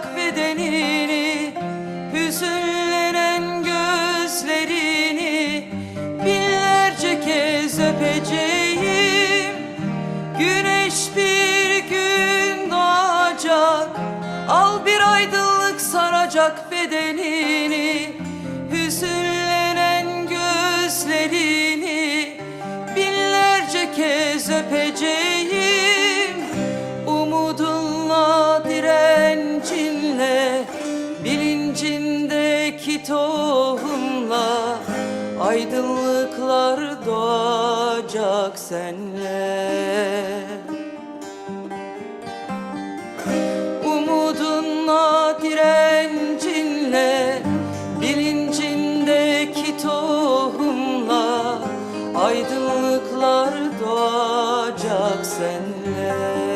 bırak bedenini Hüzünlenen gözlerini Binlerce kez öpeceğim. Güneş bir gün doğacak Al bir aydınlık saracak bedenini. Tohumla Aydınlıklar doğacak senle. Umudunla direncinle Bilincindeki tohumla Aydınlıklar doğacak senle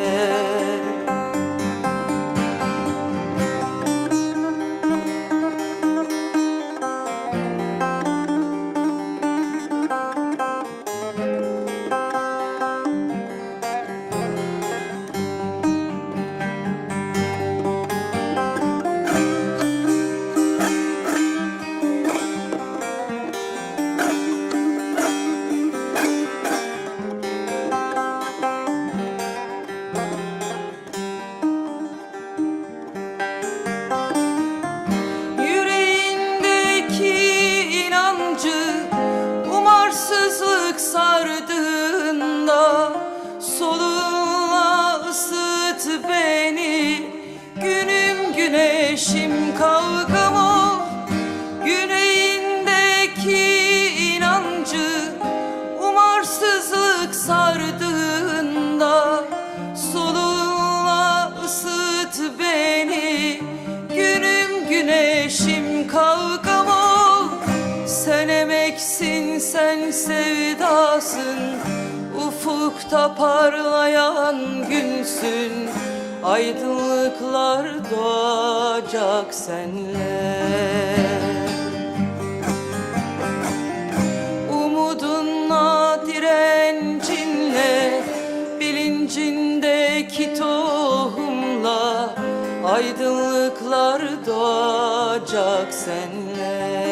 güneşim kavgam ol Yüreğindeki inancı umarsızlık sardığında Solunla ısıt beni. Günüm güneşim kavgam ol Sen emeksin sen sevdasın. Ufukta parlayan günsün Aydınlıklar doğacak senle. Umudunla direncinle Bilincindeki tohumla Aydınlıklar doğacak senle.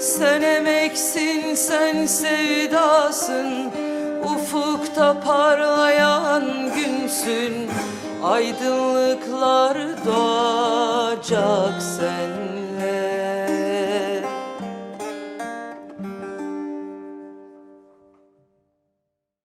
Sen emeksin sen sevdasın Ufukta parlayan günsün Aydınlıklar doğacak senle